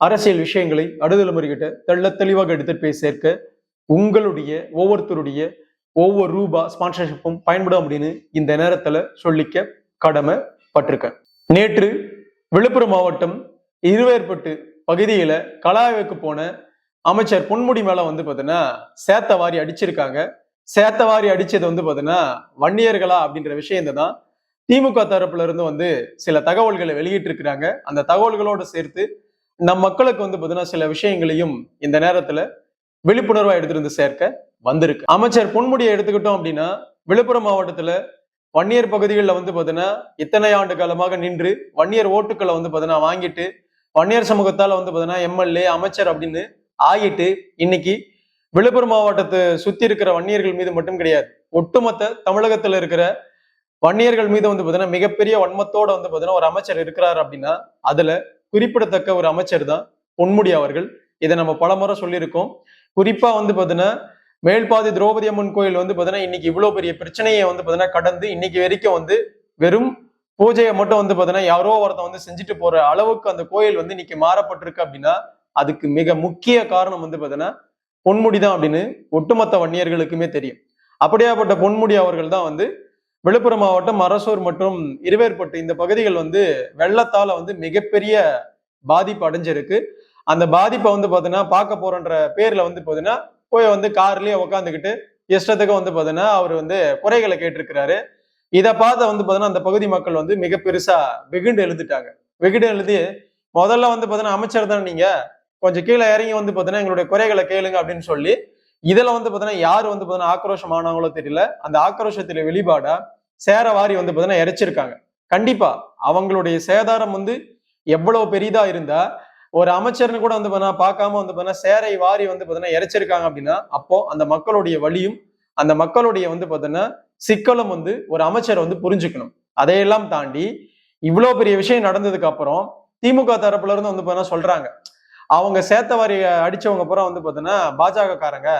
அரசியல் விஷயங்களை அடுதலைமுறைகிட்ட தெள்ள தெளிவாக எடுத்துட்டு போய் சேர்க்க உங்களுடைய ஒவ்வொருத்தருடைய ஒவ்வொரு ரூபா ஸ்பான்சர்ஷிப்பும் பயன்படும் அப்படின்னு இந்த நேரத்துல சொல்லிக்க கடமை பட்டிருக்கேன் நேற்று விழுப்புரம் மாவட்டம் இருவேற்பட்டு பகுதியில கலாய்வுக்கு போன அமைச்சர் பொன்முடி மேல வந்து பாத்தீங்கன்னா சேத்த வாரி அடிச்சிருக்காங்க. சேத்த வாரி அடிச்சது வந்து பாத்தீங்கன்னா வன்னியர்களா அப்படின்ற விஷயம் தான் திமுக தரப்புல இருந்து வந்து சில தகவல்களை வெளியிட்டு இருக்கிறாங்க அந்த தகவல்களோடு சேர்த்து நம் மக்களுக்கு வந்து பார்த்தீங்கன்னா சில விஷயங்களையும் இந்த நேரத்துல விழிப்புணர்வா எடுத்துட்டு வந்து சேர்க்க வந்திருக்கு. அமைச்சர் பொன்முடியை எடுத்துக்கிட்டோம் அப்படின்னா விழுப்புரம் மாவட்டத்துல வன்னியர் பகுதிகளில் வந்து பார்த்தீங்கன்னா இத்தனை ஆண்டு காலமாக நின்று வன்னியர் ஓட்டுக்களை வந்து பார்த்தீங்கன்னா வாங்கிட்டு வன்னியர் சமூகத்தால் வந்து பார்த்தீங்கன்னா எம்எல்ஏ அமைச்சர் அப்படின்னு ஆகிட்டு இன்னைக்கு விழுப்புரம் மாவட்டத்தை சுத்தி இருக்கிற வன்னியர்கள் மீது மட்டும் கிடையாது ஒட்டுமொத்த தமிழகத்துல இருக்கிற வன்னியர்கள் மீது வந்து பார்த்தீங்கன்னா மிகப்பெரிய வன்மத்தோட வந்து பார்த்தீங்கன்னா ஒரு அமைச்சர் இருக்கிறார் அப்படின்னா அதுல குறிப்பிடத்தக்க ஒரு அமைச்சர் தான் பொன்முடி அவர்கள். இதை நம்ம பலமுறை சொல்லியிருக்கோம். குறிப்பா வந்து பாத்தீங்கன்னா மேல்பாதி திரௌபதி அம்மன் கோயில் வந்து பாத்தீங்கன்னா இன்னைக்கு இவ்வளவு பெரிய பிரச்சனையை வந்து பாத்தீங்கன்னா கடந்து இன்னைக்கு வரைக்கும் வந்து வெறும் பூஜையை மட்டும் வந்து பாத்தீங்கன்னா யாரோ ஒருத்தன் வந்து செஞ்சுட்டு போற அளவுக்கு அந்த கோயில் வந்து இன்னைக்கு மாறப்பட்டிருக்கு அப்படின்னா அதுக்கு மிக முக்கிய காரணம் வந்து பாத்தீங்கன்னா பொன்முடி தான் அப்படின்னு ஒட்டுமொத்த வன்னியர்களுக்குமே தெரியும். அப்படியாப்பட்ட பொன்முடி அவர்கள் தான் வந்து விழுப்புரம் மாவட்டம் அரசூர் மற்றும் இருவேற்பட்டு இந்த பகுதிகள் வந்து வெள்ளத்தால வந்து மிகப்பெரிய பாதிப்பு அடைஞ்சிருக்கு. அந்த பாதிப்பை வந்து பார்த்தீங்கன்னா பார்க்க போறன்ற பேர்ல வந்து பார்த்தீங்கன்னா போய் வந்து கார்லயே உட்காந்துக்கிட்டு இஷ்டத்துக்கு வந்து பார்த்தீங்கன்னா அவர் வந்து குறைகளை கேட்டிருக்கிறாரு. இதை பார்த்த வந்து பார்த்தீங்கன்னா அந்த பகுதி மக்கள் வந்து மிக பெருசா வெகுண்டு எழுதிட்டாங்க. வெகுண்டு எழுதி முதல்ல வந்து பார்த்தீங்கன்னா அமைச்சர் தானே நீங்க? கொஞ்சம் கீழே இறங்கி வந்து பார்த்தீங்கன்னா எங்களுடைய குறைகளை கேளுங்க அப்படின்னு சொல்லி இதுல வந்து பார்த்தீங்கன்னா யார் வந்து பார்த்தீங்கன்னா ஆக்ரோஷம் ஆனாங்களோ தெரியல. அந்த ஆக்ரோஷத்தில் வெளிப்பாடா சேர வாரி வந்து பார்த்தீங்கன்னா இறைச்சிருக்காங்க கண்டிப்பா அவங்களுடைய சேதாரம் வந்து எவ்வளவு பெரிதா இருந்தா ஒரு அமைச்சர்னு கூட வந்து பார்த்தீங்கன்னா பார்க்காம வந்து பாத்தீங்கன்னா சேரை வாரி வந்து பார்த்தீங்கன்னா இறைச்சிருக்காங்க அப்படின்னா அப்போ அந்த மக்களுடைய வழியும் அந்த மக்களுடைய வந்து பார்த்தீங்கன்னா சிக்கலும் வந்து ஒரு அமைச்சர் வந்து புரிஞ்சுக்கணும். அதையெல்லாம் தாண்டி இவ்வளோ பெரிய விஷயம் நடந்ததுக்கு அப்புறம் திமுக தரப்புல இருந்து வந்து பார்த்தீங்கன்னா சொல்றாங்க. அவங்க சேத்த வாரி அடிச்சவங்க பூரா வந்து பார்த்தீங்கன்னா பாஜக காரங்க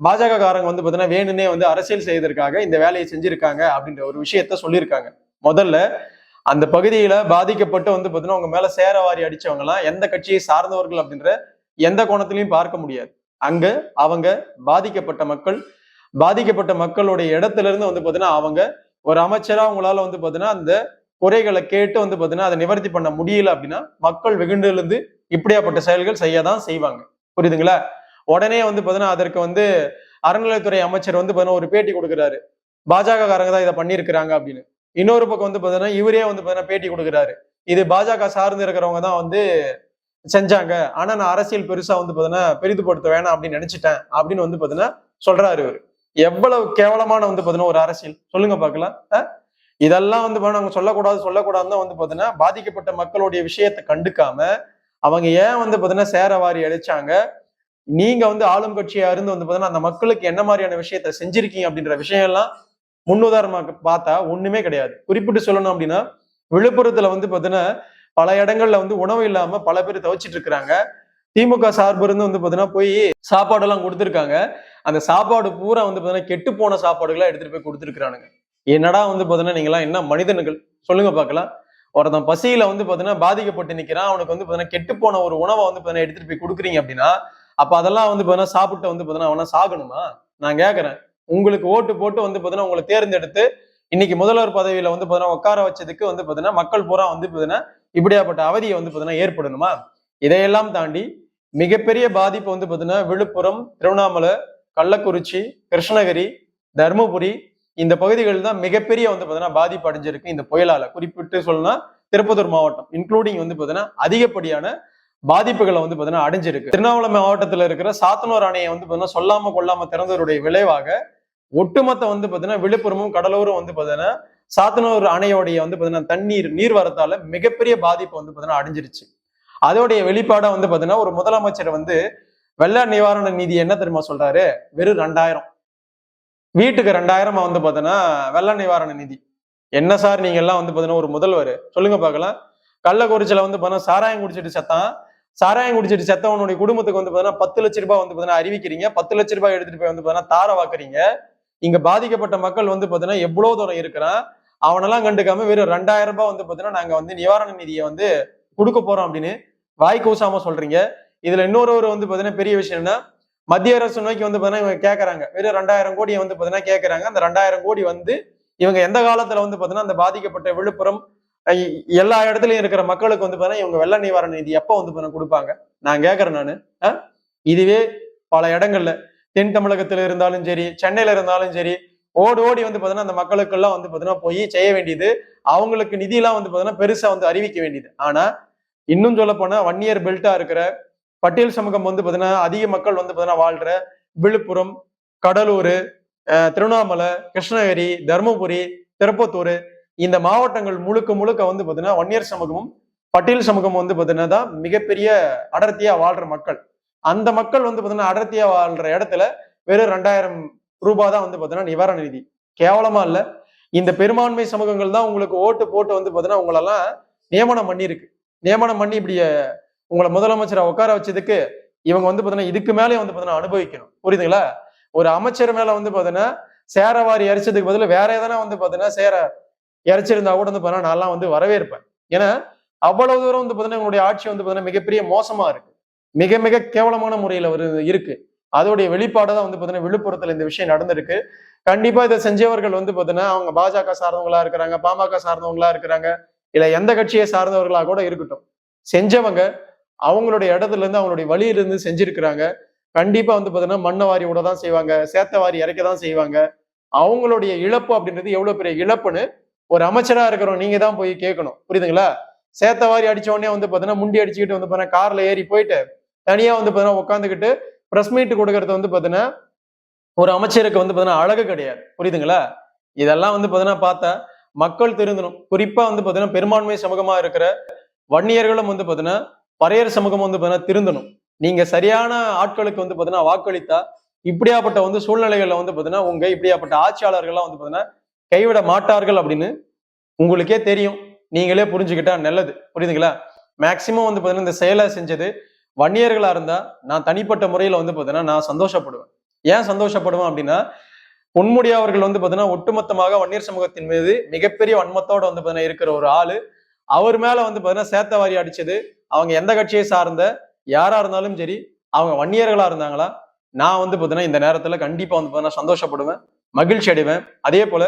பாஜக காரங்க வந்து பாத்தீங்கன்னா வேணும்னே வந்து அரசியல் செய்வதற்காக இந்த வேலையை செஞ்சிருக்காங்க அப்படின்ற ஒரு விஷயத்த சொல்லியிருக்காங்க. முதல்ல அந்த பகுதியில பாதிக்கப்பட்டு வந்து பார்த்தீங்கன்னா உங்க மேல சேர வாரி அடிச்சவங்க எல்லாம் எந்த கட்சியை சார்ந்தவர்கள் அப்படின்ற எந்த கோணத்திலையும் பார்க்க முடியாது. அங்க அவங்க பாதிக்கப்பட்ட மக்கள் பாதிக்கப்பட்ட மக்களுடைய இடத்துல இருந்து வந்து பாத்தீங்கன்னா அவங்க ஒரு அமைச்சரா அவங்களால வந்து பாத்தீங்கன்னா அந்த குறைகளை கேட்டு வந்து பாத்தீங்கன்னா அதை நிவர்த்தி பண்ண முடியல அப்படின்னா மக்கள் வெகுண்டிலிருந்து இப்படியாப்பட்ட செயல்கள் செய்யதான் செய்வாங்க. புரியுதுங்களா? உடனே வந்து பார்த்தீங்கன்னா அதற்கு வந்து அறநிலையத்துறை அமைச்சர் வந்து பார்த்தீங்கன்னா ஒரு பேட்டி கொடுக்குறாரு. பாஜக காரங்க தான் இதை பண்ணியிருக்கிறாங்க அப்படின்னு. இன்னொரு பக்கம் வந்து பாத்தீங்கன்னா இவரே வந்து பார்த்தீங்கன்னா பேட்டி கொடுக்குறாரு. இது பாஜக சார்ந்து இருக்கிறவங்க தான் வந்து செஞ்சாங்க. ஆனா நான் அரசியல் பெருசா வந்து பாத்தீங்கன்னா பெரிதுபடுத்த வேணாம் அப்படின்னு நினைச்சிட்டேன் அப்படின்னு வந்து பாத்தீங்கன்னா சொல்றாரு இவர். எவ்வளவு கேவலமான வந்து பார்த்தீங்கன்னா ஒரு அரசியல். சொல்லுங்க பார்க்கலாம். இதெல்லாம் வந்து நாங்க அவங்க சொல்லக்கூடாது சொல்லக்கூடாதுன்னு தான் வந்து பார்த்தீங்கன்னா பாதிக்கப்பட்ட மக்களுடைய விஷயத்தை கண்டுக்காம அவங்க ஏன் வந்து பார்த்தீங்கன்னா சேர வாரி அடிச்சாங்க? நீங்க வந்து ஆளும் கட்சியா இருந்து வந்து பாத்தீங்கன்னா அந்த மக்களுக்கு என்ன மாதிரியான விஷயத்த செஞ்சிருக்கீங்க அப்படின்ற விஷயம் எல்லாம் முன்னுதாரணமாக பார்த்தா ஒண்ணுமே கிடையாது. குறிப்பிட்டு சொல்லணும் அப்படின்னா விழுப்புரத்துல வந்து பாத்தீங்கன்னா பல இடங்கள்ல வந்து உணவு இல்லாம பல பேர் தவிச்சிட்டு இருக்கிறாங்க திமுக சார்பு இருந்து வந்து பாத்தீங்கன்னா போய் சாப்பாடு எல்லாம் கொடுத்துருக்காங்க. அந்த சாப்பாடு பூரா வந்து பாத்தீங்கன்னா கெட்டு போன சாப்பாடுகளா எடுத்துட்டு போய் கொடுத்துருக்கானுங்க என்னடா வந்து பாத்தீங்கன்னா நீங்களாம் என்ன மனிதன்கள்? சொல்லுங்க பாக்கலாம் ஒருத்தன் பசியில வந்து பாத்தீங்கன்னா பாதிக்கப்பட்டு நிக்கிறான். அவனுக்கு வந்து பாத்தீங்கன்னா கெட்டு போன ஒரு உணவை வந்து பாத்தீங்கன்னா எடுத்துட்டு போய் கொடுக்குறீங்க அப்படின்னா அப்ப அதெல்லாம் வந்து பாத்தீங்கன்னா சாப்பிட்டு வந்து பாத்தீங்கன்னா அவனா சாகணுமா நான் கேக்குறேன் உங்களுக்கு ஓட்டு போட்டு வந்து பாத்தீங்கன்னா உங்களை தேர்ந்தெடுத்து இன்னைக்கு முதல்வர் பதவியில வந்து பாத்தீங்கன்னா உட்கார வச்சதுக்கு வந்து பாத்தீங்கன்னா மக்கள் பூரா வந்து பாத்தீங்கன்னா இப்படியாப்பட்ட அவதியை வந்து பாத்தீங்கன்னா ஏற்படணுமா இதையெல்லாம் தாண்டி மிகப்பெரிய பாதிப்பு வந்து பாத்தீங்கன்னா விழுப்புரம் திருவண்ணாமலை கள்ளக்குறிச்சி கிருஷ்ணகிரி தருமபுரி இந்த பகுதிகள் தான் மிகப்பெரிய வந்து பாத்தீங்கன்னா பாதிப்பு அடைஞ்சிருக்கு இந்த புயலால குறிப்பிட்டு சொல்லணும்னா திருப்பத்தூர் மாவட்டம் இன்க்ளூடிங் வந்து பாத்தீங்கன்னா அதிகப்படியான பாதிப்புகளை வந்து பாத்தீங்கன்னா அடைஞ்சிருக்கு திருவண்ணாமலை மாவட்டத்துல இருக்கிற சாத்தனூர் அணையை வந்து பாத்தீங்கன்னா சொல்லாம கொள்ளாம திறந்தவருடைய விளைவாக ஒட்டுமொத்த வந்து பாத்தீங்கன்னா விழுப்புரமும் கடலூரும் வந்து பாத்தீங்கன்னா சாத்தனூர் அணையோடைய வந்து பாத்தீங்கன்னா தண்ணீர் நீர் வரத்தால மிகப்பெரிய பாதிப்பு வந்து பாத்தீங்கன்னா அடைஞ்சிருச்சு அதோடைய வெளிப்பாடா வந்து பாத்தீங்கன்னா ஒரு முதலமைச்சர் வந்து வெள்ள நிவாரண நிதி என்ன தெரியுமா சொல்றாரு வெறும் ரெண்டாயிரம் வீட்டுக்கு ரெண்டாயிரம் வந்து பாத்தீங்கன்னா வெள்ள நிவாரண நிதி என்ன சார் நீங்க எல்லாம் வந்து பாத்தீங்கன்னா ஒரு முதல்வர் சொல்லுங்க பார்க்கலாம் கள்ளக்குறிச்சியில வந்து பார்த்தீங்கன்னா சாராயம் குடிச்சிட்டு செத்தான் சாராயம் குடிச்சிட்டு செத்தவனுடைய குடும்பத்துக்கு வந்து பார்த்தீங்கன்னா பத்து லட்ச ரூபாய் வந்து பார்த்தீங்கன்னா அறிவிக்கிறீங்க. பத்து லட்ச ரூபாய் எடுத்துட்டு போய் வந்து பார்த்தீங்கன்னா தார வாக்குறீங்க இங்க பாதிக்கப்பட்ட மக்கள் வந்து பார்த்தீங்கன்னா எவ்வளவு தூரம் இருக்கிறான்? அவனெல்லாம் கண்டுக்காம வெறும் ரெண்டாயிரம் ரூபாய் வந்து பார்த்தீங்கன்னா நாங்க வந்து நிவாரண நிதியை வந்து கொடுக்க போறோம் அப்படின்னு வாய் கூசாம சொல்றீங்க. இதுல இன்னொரு வந்து பார்த்தீங்கன்னா பெரிய விஷயம் என்ன மத்திய அரசு நோக்கி வந்து பார்த்தீங்கன்னா இவங்க கேட்கறாங்க வெறும் ரெண்டாயிரம் கோடியை வந்து பார்த்தீங்கன்னா கேட்கறாங்க அந்த ரெண்டாயிரம் கோடி வந்து இவங்க எந்த காலத்துல வந்து பார்த்தீங்கன்னா அந்த பாதிக்கப்பட்ட விழுப்புரம் எல்லா இடத்துலயும் இருக்கிற மக்களுக்கு வந்து பாத்தீங்கன்னா இவங்க வெள்ள நிவாரண நிதி எப்போ வந்து பாத்தீங்கன்னா கொடுப்பாங்க? நான் கேட்கறேன் நானு. இதுவே பல இடங்கள்ல. தென் தமிழகத்துல இருந்தாலும் சரி சென்னையில இருந்தாலும் சரி ஓடி ஓடி வந்து பாத்தீங்கன்னா அந்த மக்களுக்கெல்லாம் வந்து பாத்தீங்கன்னா போய் செய்ய வேண்டியது அவங்களுக்கு நிதியெல்லாம் வந்து பாத்தீங்கன்னா பெருசா வந்து அறிவிக்க வேண்டியது. ஆனா இன்னும் சொல்ல போனா ஒன் இயர் பெல்ட்டா இருக்கிற பட்டியல் சமூகம் வந்து பாத்தீங்கன்னா அதிக மக்கள் வந்து பாத்தீங்கன்னா வாழ்ற விழுப்புரம் கடலூர் திருவண்ணாமலை கிருஷ்ணகிரி தருமபுரி திருப்பத்தூர் இந்த மாவட்டங்கள் முழுக்க முழுக்க வந்து பாத்தீங்கன்னா ஒன்னியர் சமூகமும் பட்டியல் சமூகம் வந்து பாத்தீங்கன்னா தான் மிகப்பெரிய அடர்த்தியா வாழ்ற மக்கள். அந்த மக்கள் வந்து பாத்தீங்கன்னா அடர்த்தியா வாழ்ற இடத்துல வெறும் ரெண்டாயிரம் ரூபாய் தான் வந்து பாத்தீங்கன்னா நிவாரண நிதி. கேவலமா இல்ல. இந்த பெரும்பான்மை சமூகங்கள் தான் உங்களுக்கு ஓட்டு போட்டு வந்து பாத்தீங்கன்னா உங்களெல்லாம் நியமனம் பண்ணியிருக்கு. நியமனம் பண்ணி இப்படி உங்களை முதலமைச்சரை உட்கார வச்சதுக்கு இவங்க வந்து பார்த்தீங்கன்னா இதுக்கு மேலே வந்து பார்த்தீங்கன்னா அனுபவிக்கணும். புரியுதுங்களா? ஒரு அமைச்சர் மேல வந்து பாத்தீங்கன்னா சேர வாரி அரிச்சதுக்கு பதில் வேற எதனா வந்து பாத்தீங்கன்னா சேர இறைச்சிருந்தா கூட வந்து பார்த்தீங்கன்னா நான்லாம் வந்து வரவேற்பேன். ஏன்னா அவ்வளவு தூரம் வந்து பார்த்தீங்கன்னா உங்களுடைய ஆட்சி வந்து பார்த்தீங்கன்னா மிகப்பெரிய மோசமா இருக்கு. மிக மிக கேவலமான முறையில் ஒரு இருக்கு. அதோடைய வெளிப்பாடு தான் வந்து பார்த்தீங்கன்னா விழுப்புரத்தில் இந்த விஷயம் நடந்திருக்கு. கண்டிப்பா இதை செஞ்சவர்கள் வந்து பார்த்தீங்கன்னா அவங்க பாஜக சார்ந்தவங்களா இருக்கிறாங்க பாமக சார்ந்தவங்களா இருக்கிறாங்க இல்ல எந்த கட்சியை சார்ந்தவர்களா கூட இருக்கட்டும். செஞ்சவங்க அவங்களுடைய இடத்துல இருந்து அவங்களுடைய வழியில இருந்து செஞ்சிருக்கிறாங்க. கண்டிப்பா வந்து பார்த்தீங்கன்னா மண்ணை வாரி விட தான் செய்வாங்க சேத்த வாரி இறக்க தான் செய்வாங்க. அவங்களுடைய இழப்பு அப்படின்றது எவ்வளவு பெரிய இழப்புன்னு ஒரு அமைச்சரா இருக்கிறோம் நீங்க தான் போய் கேட்கணும் புரியுதுங்களா சேத்த வாரி அடிச்ச உடனே வந்து பாத்தீங்கன்னா முண்டி அடிச்சுக்கிட்டு வந்து பாத்தீங்கன்னா கார்ல ஏறி போயிட்டு தனியா வந்து பாத்தீங்கன்னா உட்காந்துக்கிட்டு பிரஸ் மீட் கொடுக்கறது வந்து பாத்தீங்கன்னா ஒரு அமைச்சருக்கு வந்து பாத்தீங்கன்னா அழகு கிடையாது புரியுதுங்களா இதெல்லாம் வந்து பாத்தீங்கன்னா பார்த்தா மக்கள் திருந்தணும் குறிப்பா வந்து பாத்தீங்கன்னா பெரும்பான்மை சமூகமா இருக்கிற வன்னியர்களும் வந்து பாத்தீங்கன்னா பறையர் சமூகம் வந்து பாத்தீங்கன்னா திருந்தணும் நீங்க சரியான ஆட்களுக்கு வந்து பாத்தீங்கன்னா வாக்களித்தா இப்படியாப்பட்ட வந்து சூழ்நிலைகள்ல வந்து பாத்தீங்கன்னா உங்க இப்படியாப்பட்ட ஆட்சியாளர்கள்லாம் வந்து பாத்தீங்கன்னா கைவிட மாட்டார்கள் அப்படின்னு உங்களுக்கே தெரியும். நீங்களே புரிஞ்சுக்கிட்டா நல்லது. புரியுதுங்களா? மேக்சிமம் வந்து பார்த்தீங்கன்னா இந்த செயலை செஞ்சது வன்னியர்களா இருந்தா நான் தனிப்பட்ட முறையில வந்து பார்த்தீங்கன்னா நான் சந்தோஷப்படுவேன். ஏன் சந்தோஷப்படுவேன் அப்படின்னா பொன்முடி அவர்கள் வந்து பார்த்தீங்கன்னா ஒட்டுமொத்தமாக வன்னியர் சமூகத்தின் மீது மிகப்பெரிய வன்மத்தோட வந்து பார்த்தீங்கன்னா இருக்கிற ஒரு ஆளு. அவர் மேல வந்து பாத்தீங்கன்னா சேத்தவாரி அடிச்சது. அவங்க எந்த கட்சியை சார்ந்த யாரா இருந்தாலும் சரி அவங்க வன்னியர்களா இருந்தாங்களா நான் வந்து பார்த்தீங்கன்னா இந்த நேரத்துல கண்டிப்பா வந்து பார்த்தீங்கன்னா சந்தோஷப்படுவேன் மகிழ்ச்சி அடைவேன். அதே போல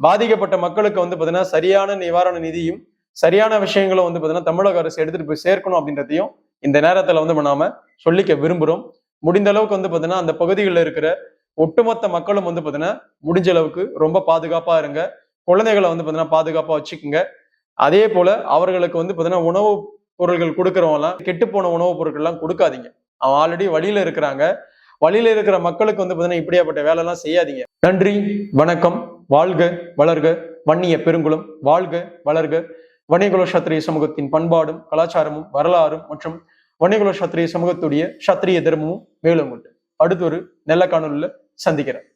பாதிக்கப்பட்ட மக்களுக்கு வந்து பார்த்தீங்கன்னா சரியான நிவாரண நிதியும் சரியான விஷயங்களும் வந்து பார்த்தீங்கன்னா தமிழக அரசு எடுத்துட்டு போய் சேர்க்கணும் அப்படின்றதையும் இந்த நேரத்துல வந்து நாம சொல்லிக்க விரும்புகிறோம் முடிந்த அளவுக்கு வந்து பார்த்தீங்கன்னா அந்த பகுதிகளில் இருக்கிற ஒட்டுமொத்த மக்களும் வந்து பார்த்தீங்கன்னா முடிஞ்ச அளவுக்கு ரொம்ப பாதுகாப்பாக இருங்க. குழந்தைகளை வந்து பார்த்தீங்கன்னா பாதுகாப்பாக வச்சுக்கோங்க. அதே போல அவர்களுக்கு வந்து பார்த்தீங்கன்னா உணவு பொருட்கள் கொடுக்குறவங்களாம் கெட்டு போன உணவுப் பொருட்கள்லாம் கொடுக்காதீங்க. அவன் ஆல்ரெடி வழியில இருக்கிறாங்க. வழியில இருக்கிற மக்களுக்கு வந்து பார்த்தீங்கன்னா இப்படியாப்பட்ட வேலைலாம் செய்யாதீங்க. நன்றி வணக்கம். வாழ்க வளர்க வன்னிய பெருங்குளம் வாழ்க வளர்க. வணிகுல சத்திரிய சமூகத்தின் பண்பாடும் கலாச்சாரமும் வரலாறும் மற்றும் வணிகுல சத்திரிய சமூகத்துடைய சத்திரிய தர்மமும் மேலும் உண்டு. அடுத்தொரு ஒரு நல்ல காணொலியில் சந்திக்கிறேன்.